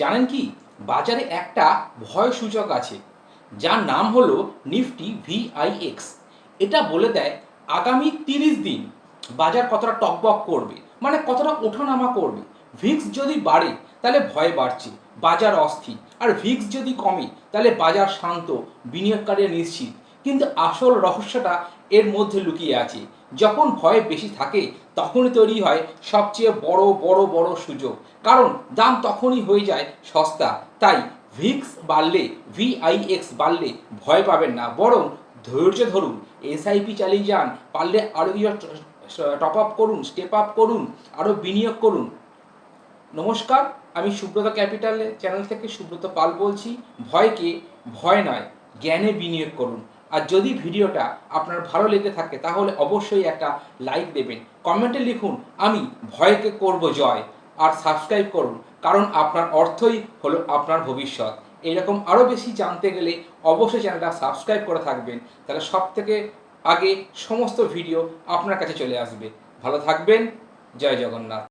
জানেন কি? বাজারে একটা ভয় সূচক আছে, যার নাম হলো নিফটি ভিআইএক্স। এটা বলে দেয়, আগামী তিরিশ দিন বাজার কতটা টকবক করবে মানে কতটা ওঠানামা করবে। ভিক্স যদি বাড়ে, তাহলে ভয় বাড়ছে, বাজার অস্থির। আর ভিক্স যদি কমে, তাহলে বাজার শান্ত বিনিয়োগকারী নিশ্চিত। কিন্তু আসল রহস্যটা এর মধ্যে লুকিয়ে আছে। যখন ভয় বেশি থাকে, তখনই তৈরি হয় সবচেয়ে বড় বড় বড় সুযোগ। কারণ দাম তখনই হয়ে যায় সস্তা। তাই ভিক্স বাড়লে, ভিআইএক্স বাড়লে ভয় পাবেন না। বরং ধৈর্য ধরুন, এসআইপি চালিয়ে যান, পারলে আরও টপ আপ করুন স্টেপ আপ করুন, আরও বিনিয়োগ করুন। নমস্কার, আমি সুব্রত ক্যাপিটাল, চ্যানেল থেকে সুব্রত পাল বলছি। ভয়কে ভয় নয়, জ্ঞানে বিনিয়োগ করুন। আর যদি ভিডিওটা আপনার ভালো লেগে থাকে, তাহলে অবশ্যই একটা লাইক দেবেন। কমেন্টে লিখুন, আমি ভয়কে করব জয়, আর সাবস্ক্রাইব করুন, কারণ আপনার অর্থই হলো আপনার ভবিষ্যৎ। এরকম আরও বেশি জানতে গেলে অবশ্যই চ্যানেলটা সাবস্ক্রাইব করে থাকবেন, তাহলে সব থেকে আগে সমস্ত ভিডিও আপনার কাছে চলে আসবে। ভালো থাকবেন, জয় জগন্নাথ।